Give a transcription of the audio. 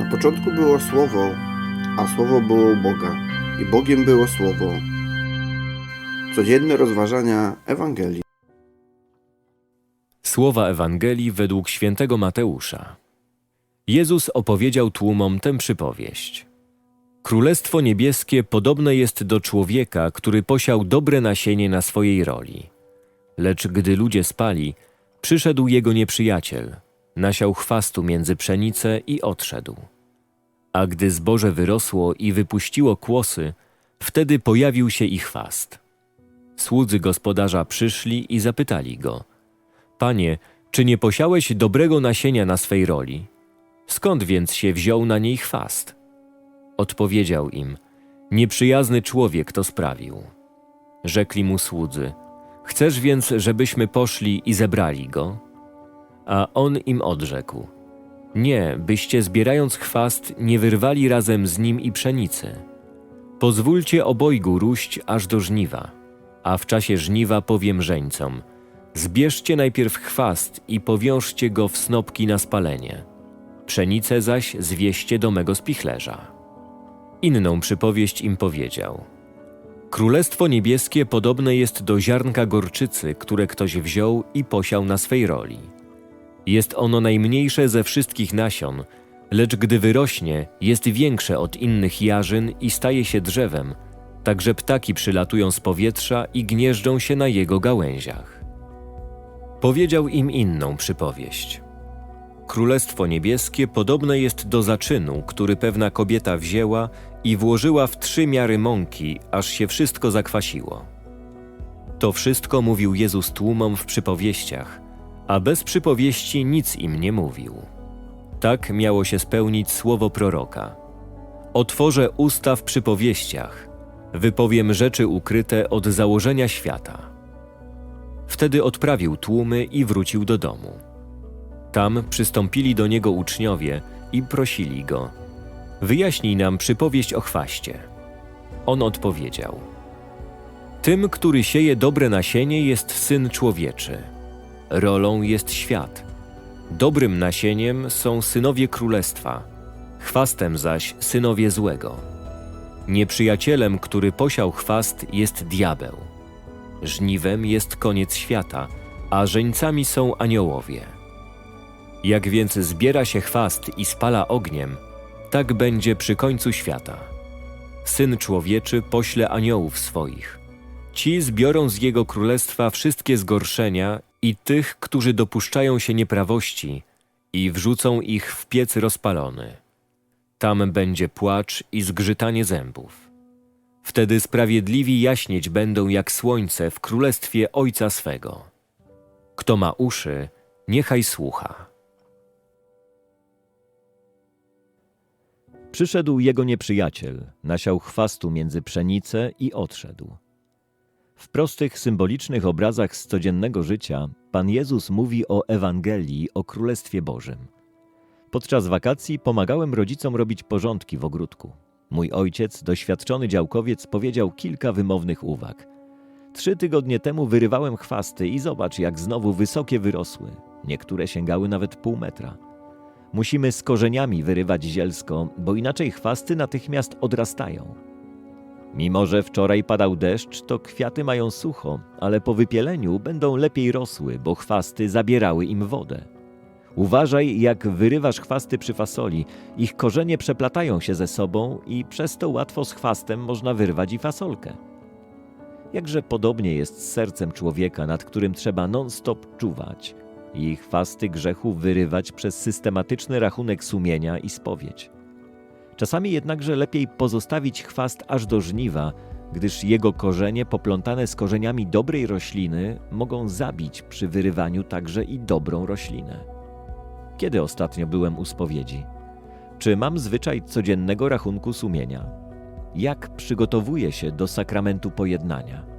Na początku było Słowo, a Słowo było u Boga, i Bogiem było Słowo. Codzienne rozważania Ewangelii. Słowa Ewangelii według świętego Mateusza. Jezus opowiedział tłumom tę przypowieść. Królestwo niebieskie podobne jest do człowieka, który posiał dobre nasienie na swojej roli. Lecz gdy ludzie spali, przyszedł jego nieprzyjaciel, nasiał chwastu między pszenicę i odszedł. A gdy zboże wyrosło i wypuściło kłosy, wtedy pojawił się i chwast. Słudzy gospodarza przyszli i zapytali go – Panie, czy nie posiałeś dobrego nasienia na swej roli? Skąd więc się wziął na niej chwast? Odpowiedział im, nieprzyjazny człowiek to sprawił. Rzekli mu słudzy, chcesz więc, żebyśmy poszli i zebrali go? A on im odrzekł, nie, byście zbierając chwast nie wyrwali razem z nim i pszenicy. Pozwólcie obojgu róść aż do żniwa, a w czasie żniwa powiem żeńcom – Zbierzcie najpierw chwast i powiążcie go w snopki na spalenie. Pszenicę zaś zwieście do mego spichlerza. Inną przypowieść im powiedział. Królestwo niebieskie podobne jest do ziarnka gorczycy, które ktoś wziął i posiał na swej roli. Jest ono najmniejsze ze wszystkich nasion, lecz gdy wyrośnie, jest większe od innych jarzyn i staje się drzewem, także ptaki przylatują z powietrza i gnieżdżą się na jego gałęziach. Powiedział im inną przypowieść. Królestwo niebieskie podobne jest do zaczynu, który pewna kobieta wzięła i włożyła w trzy miary mąki, aż się wszystko zakwasiło. To wszystko mówił Jezus tłumom w przypowieściach, a bez przypowieści nic im nie mówił. Tak miało się spełnić słowo proroka. Otworzę usta w przypowieściach, wypowiem rzeczy ukryte od założenia świata. Wtedy odprawił tłumy i wrócił do domu. Tam przystąpili do niego uczniowie i prosili go: Wyjaśnij nam przypowieść o chwaście. On odpowiedział: Tym, który sieje dobre nasienie, jest syn człowieczy. Rolą jest świat. Dobrym nasieniem są synowie królestwa, chwastem zaś synowie złego. Nieprzyjacielem, który posiał chwast, jest diabeł. Żniwem jest koniec świata, a żeńcami są aniołowie. Jak więc zbiera się chwast i spala ogniem, tak będzie przy końcu świata. Syn człowieczy pośle aniołów swoich. Ci zbiorą z jego królestwa wszystkie zgorszenia i tych, którzy dopuszczają się nieprawości, i wrzucą ich w piec rozpalony. Tam będzie płacz i zgrzytanie zębów. Wtedy sprawiedliwi jaśnieć będą jak słońce w królestwie Ojca swego. Kto ma uszy, niechaj słucha. Przyszedł jego nieprzyjaciel, nasiał chwastu między pszenicę i odszedł. W prostych, symbolicznych obrazach z codziennego życia Pan Jezus mówi o Ewangelii, o Królestwie Bożym. Podczas wakacji pomagałem rodzicom robić porządki w ogródku. Mój ojciec, doświadczony działkowiec, powiedział kilka wymownych uwag. Trzy tygodnie temu wyrywałem chwasty i zobacz, jak znowu wysokie wyrosły. Niektóre sięgały nawet pół metra. Musimy z korzeniami wyrywać zielsko, bo inaczej chwasty natychmiast odrastają. Mimo, że wczoraj padał deszcz, to kwiaty mają sucho, ale po wypieleniu będą lepiej rosły, bo chwasty zabierały im wodę. Uważaj, jak wyrywasz chwasty przy fasoli. Ich korzenie przeplatają się ze sobą i przez to łatwo z chwastem można wyrwać i fasolkę. Jakże podobnie jest z sercem człowieka, nad którym trzeba non-stop czuwać i chwasty grzechu wyrywać przez systematyczny rachunek sumienia i spowiedź. Czasami jednakże lepiej pozostawić chwast aż do żniwa, gdyż jego korzenie poplątane z korzeniami dobrej rośliny mogą zabić przy wyrywaniu także i dobrą roślinę. Kiedy ostatnio byłem u spowiedzi? Czy mam zwyczaj codziennego rachunku sumienia? Jak przygotowuję się do sakramentu pojednania?